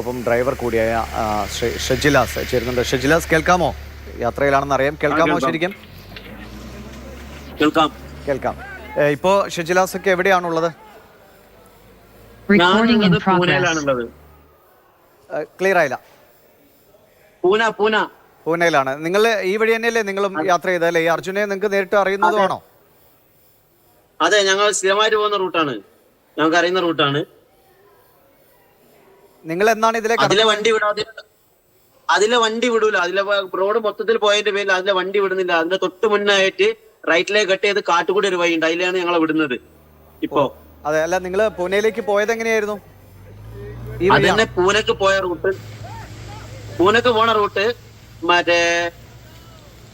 ഒപ്പം ഡ്രൈവർ കൂടിയായ ഷജിലാസ്. ചേരുന്നുണ്ട്. ഷജിലാസ് കേൾക്കാമോ? യാത്രയിലാണെന്ന് അറിയാം. കേൾക്കാമോ കേൾക്കാം. ശരിക്കും? കേൾക്കാം. കേൾക്കാം. ഇപ്പോ ഷജിലാസ് ഒക്കെ എവിടെയാണുള്ളത്? Recording in ഞാനുള്ളത് ക്ലിയർ ആയില്ല പൂന പൂന. പൂനെയിലാണ്. നിങ്ങൾ ഈ വഴി തന്നെയല്ലേ നിങ്ങളും യാത്ര ചെയ്തല്ലേ ഈ അർജുനെ നിങ്ങൾക്ക് നേരിട്ട് അറിയുന്നതുമാണോ? അതെ. ഞങ്ങൾ സ്ഥിരമായിട്ട് പോകുന്ന റൂട്ടാണ്. ഞങ്ങൾക്ക് അറിയുന്ന റൂട്ടാണ്. നിങ്ങൾ എന്നാണ് ഇതിലെ അതിലെ വണ്ടി വിടാതെ അതിലെ വണ്ടി വിടൂല. അതിലെ റോഡ് മൊത്തത്തിൽ പോയതിന്റെ പേരിൽ അതിലെ വണ്ടി വിടുന്നില്ല. അതിന്റെ തൊട്ട് മുന്നായിട്ട് റൈറ്റിലേക്ക് കട്ട് ചെയ്ത് കാട്ടുകൂടി ഒരു വഴിയുണ്ട്. അതിലാണ് ഞങ്ങളെ വിടുന്നത് ഇപ്പോ. അതെ. അല്ല നിങ്ങൾ പൂനെയിലേക്ക് പോയത് എങ്ങനെയായിരുന്നു? അതന്നെ അത് തന്നെ പൂനെക്ക് പോയ റൂട്ട്. പൂനെക്ക് പോണ റൂട്ട് മറ്റേ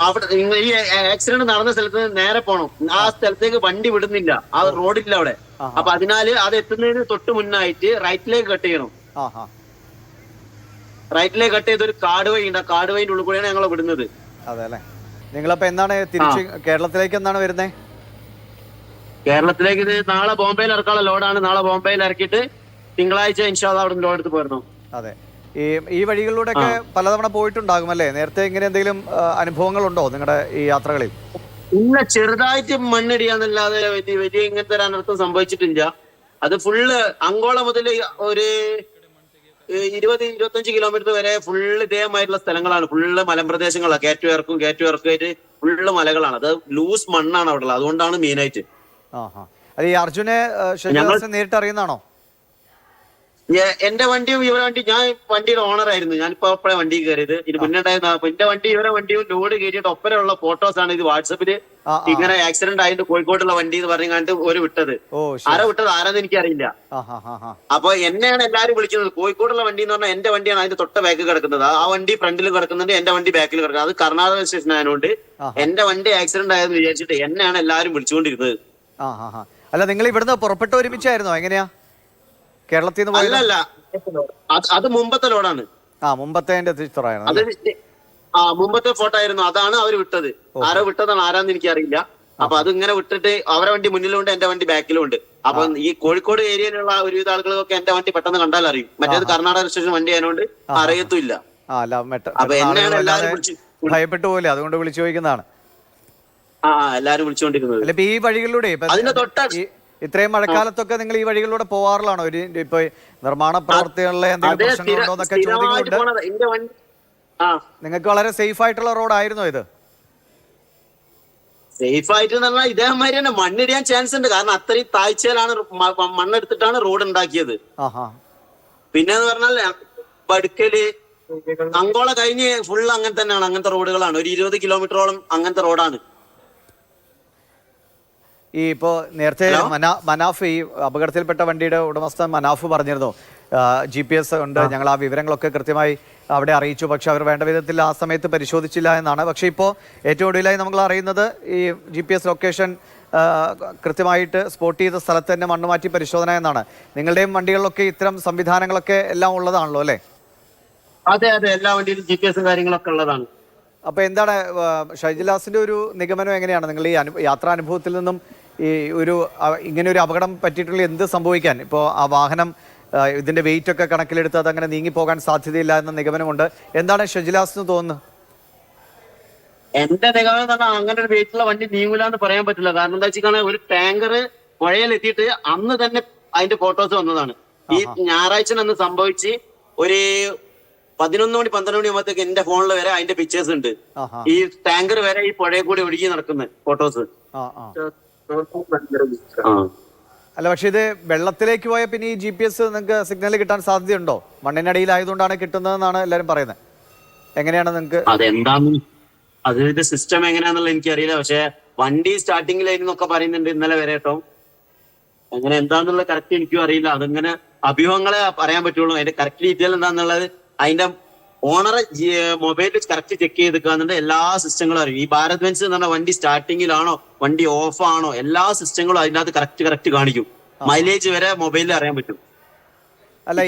അവിടെ ഈ ആക്സിഡന്റ് നടന്ന സ്ഥലത്ത് നേരെ പോണം. ആ സ്ഥലത്തേക്ക് വണ്ടി വിടുന്നില്ല. ആ റോഡില്ല അവിടെ. അപ്പൊ അതിനാല് അത് എത്തുന്നതിന് തൊട്ട് മുന്നായിട്ട് റൈറ്റിലേക്ക് കട്ട് ചെയ്യണം. റൈറ്റിലേക്ക് കട്ട് ചെയ്തൊരു കാട് വഴി ഉണ്ട്. ആ കാട് വഴിന്റെ ഉള്ളിൽ കൂടെയാണ് ഞങ്ങൾ വിടുന്നത്. അതെ അല്ലേ? നിങ്ങളപ്പോ എന്താണ് തിരിച്ച് കേരളത്തിലേക്ക് എന്താണ് വരുന്നത് കേരളത്തിലേക്ക് ഇത് നാളെ ബോംബെയിൽ ഇറക്കാനുള്ള ലോഡാണ്. നാളെ ബോംബെയിൽ ഇറക്കിയിട്ട് തിങ്കളാഴ്ച ഇൻഷാദ് അവിടെ ലോഡ് എടുത്ത് പോയിരുന്നു അതെ. ഈ ഈ വഴികളിലൂടെ ഒക്കെ പലതവണ പോയിട്ടുണ്ടാകും അല്ലേ? നേരത്തെ ഇങ്ങനെ എന്തെങ്കിലും അനുഭവങ്ങൾ ഉണ്ടോ നിങ്ങളുടെ ഈ യാത്രകളിൽ? ഇല്ല ചെറുതായിട്ട് മണ്ണിടിയാന്നല്ലാതെ വലിയ വലിയ ഇങ്ങനത്തെ ഒരു അനർത്ഥം സംഭവിച്ചിട്ടില്ല. അത് ഫുള്ള് അങ്കോള മുതൽ ഒരു ഇരുപത് ഇരുപത്തഞ്ച് കിലോമീറ്റർ വരെ ഫുള്ള് ഇതേമായിട്ടുള്ള സ്ഥലങ്ങളാണ്. ഫുള്ള് മലമ്പ്രദേശങ്ങളാണ്. കേറ്റു ഇറക്കും കേറ്റു ഇറക്കുമായിട്ട് ഫുള്ള് മലകളാണ്. അത് ലൂസ് മണ്ണാണ് അവിടെ ഉള്ളത് അതുകൊണ്ടാണ് മെയിനായിട്ട് അത് ഈ അർജുനെ ഞങ്ങൾ നേരിട്ട് അറിയുന്നതാണോ എന്റെ വണ്ടിയും ഇവരെ വണ്ടി ഞാൻ വണ്ടിയുടെ ഓണർ ആയിരുന്നു. ഞാനിപ്പോ അപ്പഴേ വണ്ടി കയറിയത്. ഇത് മുന്നേ ഉണ്ടായിരുന്ന എന്റെ വണ്ടി ഇവരെ വണ്ടിയും ലോഡ് കയറിയിട്ട് ഒപ്പരമുള്ള ഫോട്ടോസ് ആണ് ഇത് വാട്സപ്പിൽ. ഇങ്ങനെ ആക്സിഡന്റ് ആയിട്ട് കോഴിക്കോട്ടുള്ള വണ്ടി എന്ന് പറഞ്ഞു കണ്ടിട്ട് ഒരു വിട്ടത്. ആരാ വിട്ടത് ആരാന്ന് എനിക്കറിയില്ല. അപ്പൊ എന്നെയാണ് എല്ലാരും വിളിക്കുന്നത്. കോഴിക്കോടുള്ള വണ്ടി എന്ന് പറഞ്ഞാൽ എന്റെ വണ്ടിയാണ് അതിന്റെ തൊട്ട ബാക്കിൽ കിടക്കുന്നത്. ആ വണ്ടി ഫ്രണ്ടിൽ കിടക്കുന്നുണ്ട് എന്റെ വണ്ടി ബാക്കിൽ കിടക്കുന്നത് അത് കർണാടക സ്റ്റേഷൻ ആയതുകൊണ്ട് എന്റെ വണ്ടി ആക്സിഡന്റ് ആയെന്ന് വിചാരിച്ചിട്ട് എന്നെയാണ് എല്ലാരും വിളിച്ചുകൊണ്ടിരുന്നത്. അല്ല നിങ്ങൾ ഇവിടുന്ന് പുറപ്പെട്ട് ഒരുമിച്ചായിരുന്നോ? എങ്ങനെയാ? കേരളത്തിൽ നിന്ന് അല്ലല്ല. അത് മുമ്പത്തെ ലോഡാണ്. ആ മുമ്പത്തെ തിരിച്ചുറായിരുന്നു അത് ആ മുമ്പത്തെ ഫോട്ടോ ആയിരുന്നു അതാണ് അവർ വിട്ടത്. ആരോ വിട്ടതാണ് ആരാന്ന് എനിക്ക് അറിയില്ല അപ്പൊ അത് ഇങ്ങനെ വിട്ടിട്ട് അവരെ വണ്ടി മുന്നിലുണ്ട് എന്റെ വണ്ടി ബാക്കിലും ഉണ്ട് അപ്പൊ ഈ കോഴിക്കോട് ഏരിയയിലുള്ള ഒരുവിധ ആളുകളൊക്കെ എന്റെ വണ്ടി പെട്ടെന്ന് കണ്ടാൽ അറിയും. മറ്റേത് കർണാടക രജിസ്ട്രേഷൻ വണ്ടി ആയതുകൊണ്ട് അറിയത്തുമില്ല. അപ്പൊ എന്നെയാണ് എല്ലാവരും ഭയപ്പെട്ടു പോലെ അതുകൊണ്ട് വിളിച്ചു ചോദിക്കുന്നതാണ്. ആ എല്ലാരും വിളിച്ചുകൊണ്ടിരുന്നത് ഈ വഴികളിലൂടെ അതിന്റെ തൊട്ട ഇത്രയും മഴക്കാലത്തൊക്കെ നിങ്ങൾ ഈ വഴികളിലൂടെ പോവാറിലാണോ ഒരു ഇപ്പൊ നിർമ്മാണ പ്രവർത്തികളിലെ എന്തെങ്കിലും പ്രശ്നങ്ങളുണ്ടോ എന്നൊക്കെ ചോദ്യങ്ങളുണ്ട്? നിങ്ങൾക്ക് വളരെ സേഫ് ആയിട്ടുള്ള റോഡായിരുന്നോ ഇത്. സേഫ് ആയിട്ട് എന്ന് പറഞ്ഞാൽ ഇതേമാതിരി തന്നെ മണ്ണിടിയാൻ ചാൻസ് ഉണ്ട്. കാരണം അത്രയും താഴ്ചയിലാണ് മണ്ണെടുത്തിട്ടാണ് റോഡ് ഉണ്ടാക്കിയത്. പിന്നെ എന്ന് പറഞ്ഞാൽ ബടുക്കൽ അങ്കോള കഴിഞ്ഞ് ഫുൾ അങ്ങനെ തന്നെയാണ് അങ്ങനത്തെ റോഡുകളാണ്. ഒരു ഇരുപത് കിലോമീറ്ററോളം അങ്ങനത്തെ റോഡാണ്. ഈ ഇപ്പോൾ നേരത്തെ മനാ മനാഫ് ഈ അപകടത്തിൽപ്പെട്ട വണ്ടിയുടെ ഉടമസ്ഥൻ മനാഫ് പറഞ്ഞിരുന്നു. ജി പി എസ് ഉണ്ട്. ഞങ്ങൾ ആ വിവരങ്ങളൊക്കെ കൃത്യമായി അവിടെ അറിയിച്ചു. പക്ഷെ അവർ വേണ്ട വിധത്തിൽ ആ സമയത്ത് പരിശോധിച്ചില്ല എന്നാണ്. പക്ഷെ ഇപ്പോൾ ഏറ്റവും ഒടുവിലായി നമ്മൾ അറിയുന്നത് ഈ ജി പി എസ് ലൊക്കേഷൻ കൃത്യമായിട്ട് സ്പോട്ട് ചെയ്ത സ്ഥലത്ത് തന്നെ മണ്ണ് മാറ്റി പരിശോധന എന്നാണ്. നിങ്ങളുടെയും വണ്ടികളിലൊക്കെ ഇത്തരം സംവിധാനങ്ങളൊക്കെ എല്ലാം ഉള്ളതാണല്ലോ അല്ലേ? അതെ അതെ. എല്ലാ വണ്ടിയിലും ജി പി എസും കാര്യങ്ങളൊക്കെ ഉള്ളതാണ്. അപ്പൊ എന്താണ് ഷൈജിലാസിന്റെ ഒരു നിഗമനം എങ്ങനെയാണ്? നിങ്ങൾ ഈ യാത്രാനുഭവത്തിൽ നിന്നും ഈ ഒരു ഇങ്ങനെ ഒരു അപകടം പറ്റിയിട്ടുള്ള എന്ത് സംഭവിക്കാൻ? ഇപ്പോൾ ആ വാഹനം ഇതിന്റെ ഇതിന്റെ വെയിറ്റ് ഒക്കെ കണക്കിലെടുത്ത് അതങ്ങനെ നീങ്ങിപ്പോകാൻ നീങ്ങി പോകാൻ സാധ്യതയില്ല എന്ന നിഗമനമുണ്ട്. എന്താണ് ഷജിലാസിന് തോന്നുന്നത് എന്റെ നിഗമനം പറഞ്ഞാൽ അങ്ങനെ ഒരു വെയിറ്റുള്ള വണ്ടി നീങ്ങൂല എന്ന് പറയാൻ പറ്റില്ല. കാരണം എന്താ വെച്ചാൽ ഒരു ടാങ്കർ പുഴയിലെത്തിയിട്ട് അന്ന് തന്നെ അതിന്റെ ഫോട്ടോസ് വന്നതാണ്. ഈ ഞായറാഴ്ച അന്ന് സംഭവിച്ച് ഒരു പതിനൊന്ന് മണി പന്ത്രണ്ട് മണി ആകുമ്പോഴത്തേക്ക് എന്റെ ഫോണിൽ വരെ അതിന്റെ പിക്ചേഴ്സ് ഉണ്ട്. ഈ ടാങ്കർ വരെ ഈ പുഴയെ കൂടി ഒഴുകി നടക്കുന്ന ഫോട്ടോസ് അല്ല പക്ഷെ ഇത് വെള്ളത്തിലേക്ക് പോയ പിന്നെ ഈ ജി പി എസ് നിങ്ങൾക്ക് സിഗ്നൽ കിട്ടാൻ സാധ്യതയുണ്ടോ? മണ്ണിനടിയിലായതുകൊണ്ടാണ് കിട്ടുന്നതെന്നാണ് എല്ലാവരും പറയുന്നത്. എങ്ങനെയാണ് നിങ്ങൾക്ക് അതെന്താന്ന്? അതിന്റെ സിസ്റ്റം എങ്ങനെയാന്നുള്ള എനിക്കറിയില്ല. പക്ഷെ വണ്ടി സ്റ്റാർട്ടിങ്ങിലായിരുന്നൊക്കെ പറയുന്നുണ്ട് ഇന്നലെ വരെ കേട്ടോ. അങ്ങനെ എന്താന്നുള്ള കറക്റ്റ് എനിക്കും അറിയില്ല. അതങ്ങനെ അഭ്യൂഹങ്ങളെ പറയാൻ പറ്റുള്ളൂ. അതിന്റെ കറക്റ്റ് ഡീറ്റെയിൽ എന്താന്നുള്ളത് അതിന്റെ ഓണറെ മൊബൈലിൽ കറക്റ്റ് ചെക്ക് ചെയ്തിക്കാന്നുണ്ട് എല്ലാ സിസ്റ്റങ്ങളും അറിയും. ഈ ഭാരത് ബെൻസ് എന്ന് പറഞ്ഞ വണ്ടി സ്റ്റാർട്ടിങ്ങിലാണോ വണ്ടി ഓഫ് ആണോ എല്ലാ സിസ്റ്റങ്ങളും അതിനകത്ത് കറക്റ്റ് കറക്റ്റ് കാണിക്കും. മൈലേജ് വരെ മൊബൈലിൽ അറിയാൻ പറ്റും. അല്ല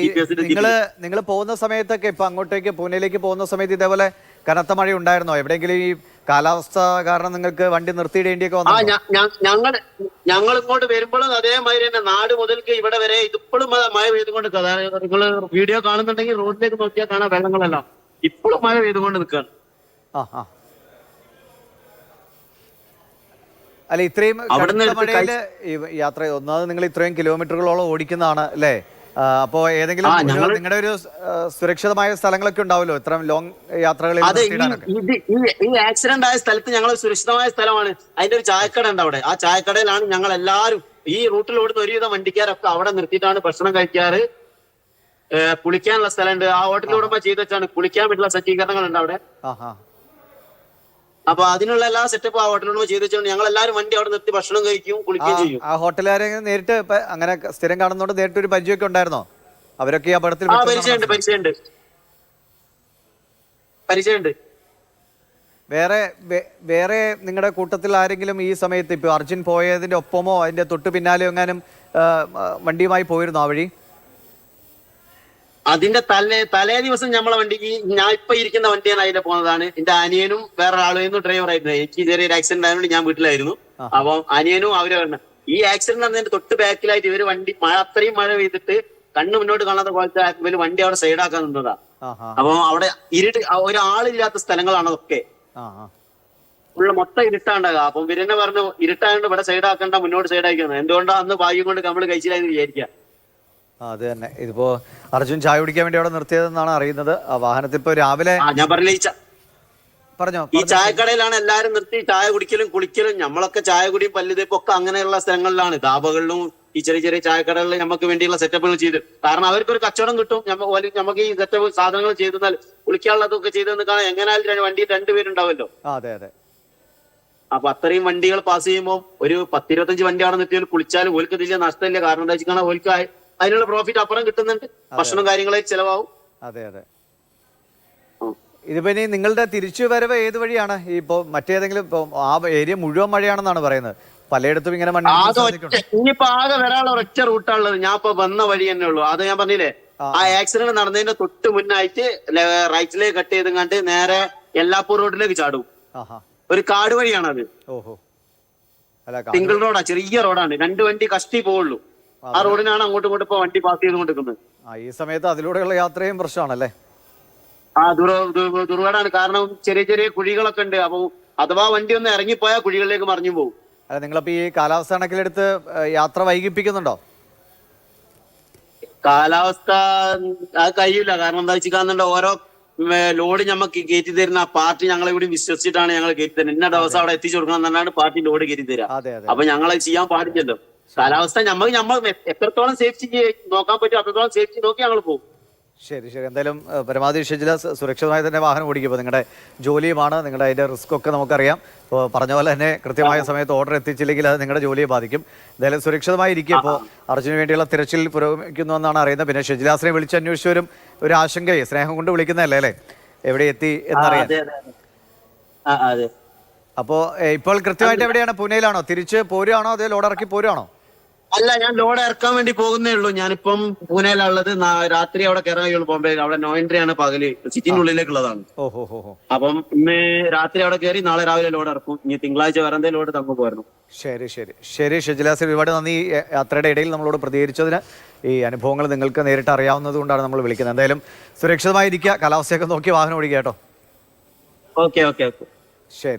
നിങ്ങൾ നിങ്ങൾ പോകുന്ന സമയത്തൊക്കെ ഇപ്പൊ അങ്ങോട്ടേക്ക് പൂനെയിലേക്ക് പോകുന്ന സമയത്ത് ഇതേപോലെ കനത്ത മഴ ഉണ്ടായിരുന്നോ എവിടെയെങ്കിലും ഈ കാലാവസ്ഥ കാരണം നിങ്ങൾക്ക് വണ്ടി നിർത്തിയിടേണ്ടിയൊക്കെ വന്നു ഞങ്ങൾ ഞങ്ങൾ ഇങ്ങോട്ട് വരുമ്പോഴും അതേമാതിരി തന്നെ നാട് മുതൽക്ക് ഇവിടെ വരെ ഇതിപ്പോഴും മഴ പെയ്തുകൊണ്ട് നിങ്ങൾ വീഡിയോ കാണുന്നുണ്ടെങ്കിൽ റോഡിലേക്ക് നോക്കിയാൽ കാണാം വെള്ളങ്ങളെല്ലാം. ഇപ്പോഴും മഴ പെയ്തുകൊണ്ട് നിൽക്കുകയാണ്. അല്ല ഇത്രയും മഴയിൽ യാത്ര ഒന്നാമത് നിങ്ങൾ ഇത്രയും കിലോമീറ്ററുകളോളം ഓടിക്കുന്നതാണ് അല്ലേ? അപ്പോ ഏതെങ്കിലും നിങ്ങളുടെ ഒരു സുരക്ഷിതമായ സ്ഥലങ്ങളൊക്കെ ഉണ്ടാവല്ലോ ഇത്രയും ലോങ് യാത്രകളിൽ ഈ ആക്സിഡന്റ് ആയ സ്ഥലത്ത് ഞങ്ങൾ സുരക്ഷിതമായ സ്ഥലമാണ്. അതിന്റെ ഒരു ചായക്കട ഉണ്ട് അവിടെ. ആ ചായക്കടയിലാണ് ഞങ്ങൾ എല്ലാരും ഈ റൂട്ടിൽ ഓടുന്ന ഒരുവിധം വണ്ടിക്കാരൊക്കെ അവിടെ നിർത്തിയിട്ടാണ് ഭക്ഷണം കഴിക്കാറ്. കുളിക്കാനുള്ള സ്ഥലമുണ്ട്. ആ ഹോട്ടലിൽ ഉടമ ചെയ്ത് വെച്ചാണ് കുളിക്കാൻ പറ്റുള്ള സജ്ജീകരണങ്ങളുണ്ട് അവിടെ. അപ്പൊ അതിനുള്ള എല്ലാ സെറ്റപ്പ് ആ ഹോട്ടലിനോട് ചെയ്തിട്ടുണ്ട് ചെയ്ത് വെച്ചാണ് ഞങ്ങൾ എല്ലാവരും വണ്ടി അവിടെ നിർത്തി ഭക്ഷണം കഴിക്കും കുളിക്കുകയും ചെയ്യും. ആ ഹോട്ടലുകാരെ നേരിട്ട് അങ്ങനെ സ്ഥിരം കാണുന്നോണ്ട് നേരിട്ട് ഒരു പരിചയമൊക്കെ ഉണ്ടായിരുന്നോ? അവരൊക്കെ ആ പടത്തിൽ പരിചയമുണ്ട് പരിചയമുണ്ട്. പരിചയമുണ്ട്. വേറെ വേറെ നിങ്ങളുടെ കൂട്ടത്തിൽ ആരെങ്കിലും ഈ സമയത്ത് ഇപ്പൊ അർജുൻ പോയതിന്റെ ഒപ്പമോ അതിന്റെ തൊട്ട് പിന്നാലെ എങ്ങാനും വണ്ടിയുമായി പോയിരുന്നോ ആ വഴി? അതിന്റെ തലേ തലേ ദിവസം നമ്മളെ വണ്ടിക്ക് ഞാൻ ഇപ്പൊ ഇരിക്കുന്ന വണ്ടിയാണ് അതിന്റെ പോകുന്നതാണ് എന്റെ അനിയനും വേറെ ആളായിരുന്നു ഡ്രൈവർ ആയിരുന്നു. എനിക്ക് ചെറിയൊരു ആക്സിഡന്റ് ആയതുകൊണ്ട് ഞാൻ വീട്ടിലായിരുന്നു. അപ്പൊ അനിയനും അവർ വരണം ഈ ആക്സിഡന്റ് നടന്നതിന്റെ തൊട്ട് ബാക്കിലായിട്ട് ഇവർ വണ്ടി മഴ അത്രയും മഴ പെയ്തിട്ട് കണ്ണ് മുന്നോട്ട് കാണാത്ത പോലത്തെ ഇവർ വണ്ടി അവിടെ സൈഡാക്കാൻ നിന്നതാ. അപ്പൊ അവിടെ ഇരുട്ട് ഒരാളില്ലാത്ത സ്ഥലങ്ങളാണ് അതൊക്കെ ഉള്ള മൊത്തം ഇരുട്ടാണ്ടാകുക അപ്പൊ വിരനെ പറഞ്ഞു ഇരുട്ടായതുകൊണ്ട് ഇവിടെ സൈഡാക്കണ്ട മുന്നോട്ട് സൈഡാക്കുന്നത് എന്തുകൊണ്ടാ അന്ന് ഭാഗ്യം കൊണ്ട് നമ്മൾ കഴിച്ചില്ലാന്ന് വിചാരിക്കുക ആ, അത് തന്നെ. ഇതിപ്പോ അർജുൻ ചായ കുടിക്കാൻ വേണ്ടി അവിടെ നിർത്തിയതെന്നാണ് അറിയുന്നത്. വാഹനത്തിൽ ഇപ്പൊ രാവിലെ ഞാൻ പറഞ്ഞില്ല ഈ പറഞ്ഞോ ഈ ചായക്കടയിലാണ് എല്ലാരും നിർത്തി. ചായ കുടിക്കലും കുളിക്കലും നമ്മളൊക്കെ ചായ കുടിയും പല്ലുതേപ്പും ഒക്കെ അങ്ങനെയുള്ള സ്ഥലങ്ങളിലാണ്. ധാബകളിലും ഈ ചെറിയ ചെറിയ ചായക്കടകളിൽ നമുക്ക് വേണ്ടിയുള്ള സെറ്റപ്പുകൾ ചെയ്ത്. കാരണം അവർക്ക് ഒരു കച്ചവടം കിട്ടും. നമുക്ക് ഈ സെറ്റപ്പ് സാധനങ്ങൾ ചെയ്തു തന്നാൽ കുളിക്കാനുള്ളതൊക്കെ ചെയ്തു കാണാൻ എങ്ങനെയാലും വണ്ടി രണ്ടുപേരുണ്ടാവല്ലോ അതെ അതെ. അപ്പൊ അത്രയും വണ്ടികൾ പാസ് ചെയ്യുമ്പോൾ ഒരു പത്തിരുപത്തഞ്ച് വണ്ടി അവിടെ നിർത്തിയാൽ കുളിച്ചാലും ഓൽക്ക് ഇതില്ല നഷ്ടമില്ല. കാരണം എന്താ വെച്ചാൽ ഓൽക്ക് ആ- അതിനുള്ള പ്രോഫിറ്റ് അപ്പുറം കിട്ടുന്നുണ്ട്. ഭക്ഷണം കാര്യങ്ങളെ ചെലവാകും. അതെ അതെ. ഇതിപ്പോ ഇനി നിങ്ങളുടെ തിരിച്ചു വരവ് ഏത് വഴിയാണ്? ഇപ്പൊ മറ്റേതെങ്കിലും ഇപ്പൊ ആ ഏരിയ മുഴുവൻ മഴയാണെന്നാണ് പറയുന്നത്. പലയിടത്തും ഇങ്ങനെ. ഇനിയിപ്പോ ആകെ വരാനുള്ള ഒറ്റ റൂട്ടാണുള്ളത്. ഞാൻ ഇപ്പൊ വന്ന വഴി തന്നെ ഉള്ളൂ. അത് ഞാൻ പറഞ്ഞില്ലേ? ആ. ആക്സിഡന്റ് നടന്നതിന്റെ തൊട്ട് മുന്നായിട്ട് റൈറ്റിലേക്ക് കട്ട് ചെയ്തും കണ്ട് നേരെ എല്ലാപ്പൂർ റോഡിലേക്ക് ചാടും. ഒരു കാട് വഴിയാണത്. സിംഗിൾ റോഡാ ചെറിയ റോഡാണ് രണ്ട് വണ്ടി കഷ്ടി പോവുള്ളൂ. ആ റോഡിനാണ് അങ്ങോട്ടും ഇങ്ങോട്ടും ഇപ്പൊ വണ്ടി പാസ് ചെയ്തുകൊണ്ടിരിക്കുന്നത്. ആ ഈ സമയത്ത് അതിലൂടെയുള്ള യാത്രയും പ്രശ്നമാണല്ലേ? ആ ദുർ ദുർഘടാണ് കാരണം ചെറിയ ചെറിയ കുഴികളൊക്കെ ഉണ്ട്. അപ്പൊ അഥവാ വണ്ടി ഒന്ന് ഇറങ്ങിപ്പോയാൽ കുഴികളിലേക്ക് മറിഞ്ഞു പോകും. അല്ല നിങ്ങളപ്പോ ഈ കാലാവസ്ഥ കണക്കിലെടുത്ത് യാത്ര വൈകിപ്പിക്കുന്നുണ്ടോ? കാലാവസ്ഥ അത് കഴിയില്ല. കാരണം എന്താ വെച്ചിട്ടുണ്ടെങ്കിൽ ഓരോ ലോഡ് ഞമ്മക്ക് കയറ്റി തരുന്ന ആ പാർട്ടി ഞങ്ങളെ കൂടി വിശ്വസിച്ചിട്ടാണ് ഞങ്ങൾ കയറ്റി തരുന്നത്. ഇന്ന ദിവസം അവിടെ എത്തിച്ചു കൊടുക്കണം എന്നാണ് പാർട്ടി ലോഡ് കയറ്റി തരിക അപ്പൊ ഞങ്ങളെ ചെയ്യാൻ പാടില്ലല്ലോ. കാലാവസ്ഥ നമ്മൾ നമ്മൾ എത്രത്തോളം സേഫ്റ്റി നോക്കാൻ പറ്റും അത്രത്തോളം സേഫ്റ്റി നോക്കി ഞങ്ങൾ പോകും. ശരി ശരി. എന്തായാലും പരമാവധി ഷെജില സുരക്ഷിതമായി തന്നെ വാഹനം ഓടിക്കുമ്പോൾ നിങ്ങളുടെ ജോലിയുമാണ്. നിങ്ങളുടെ അതിന്റെ റിസ്ക് ഒക്കെ നമുക്കറിയാം. ഇപ്പോൾ പറഞ്ഞ പോലെ തന്നെ കൃത്യമായ സമയത്ത് ഓർഡർ എത്തിച്ചില്ലെങ്കിൽ അത് നിങ്ങളുടെ ജോലിയെ ബാധിക്കും. എന്തായാലും സുരക്ഷിതമായി ഇരിക്കുക ഇപ്പോൾ അർജുന് വേണ്ടിയുള്ള തിരച്ചിൽ പുരോഗമിക്കുന്നു എന്നാണ് അറിയുന്നത്. പിന്നെ ഷെജിലാസിനെ വിളിച്ച് അന്വേഷിച്ചവരും ഒരു ആശങ്കയെ സ്നേഹം കൊണ്ട് വിളിക്കുന്നതല്ലേ അല്ലേ? എവിടെ എത്തി എന്നറിയാം അപ്പോൾ ഇപ്പോൾ കൃത്യമായിട്ട് എവിടെയാണ്? പൂനെയിലാണോ? തിരിച്ച് പോരുകയാണോ? അതേ ലോഡ് ഇറക്കി പോരുകയാണോ? അല്ല ഞാൻ ലോഡ് ഇറക്കാൻ വേണ്ടി പോകുന്നേ ഉള്ളൂ. ഞാനിപ്പം പൂനെയിലുള്ളത്. രാത്രി അവിടെ കയറാൻ ബോംബെ അവിടെ നോ എൻട്രി ആണ് പകൽ. സിറ്റിനുള്ളിലേക്കുള്ളതാണ് അപ്പം ഇന്ന് രാത്രി അവിടെ കയറി നാളെ രാവിലെ ലോഡ് ഇറക്കും. ഇനി തിങ്കളാഴ്ച വരാൻ ലോഡ് തങ്ങു പോയിരുന്നു ശരി ശരി. ശരി ഷെജിലാസിൽ ഒരുപാട് നന്ദി. യാത്രയുടെ ഇടയിൽ നമ്മളോട് പ്രതികരിച്ചതിന് ഈ അനുഭവങ്ങൾ നിങ്ങൾക്ക് നേരിട്ട് അറിയാവുന്നത് കൊണ്ടാണ് നമ്മൾ വിളിക്കുന്നത്. എന്തായാലും സുരക്ഷിതമായിരിക്കുക. കാലാവസ്ഥയൊക്കെ നോക്കി വാഹനം ഓടിക്കുക കേട്ടോ. Okay okay okay. ശരി.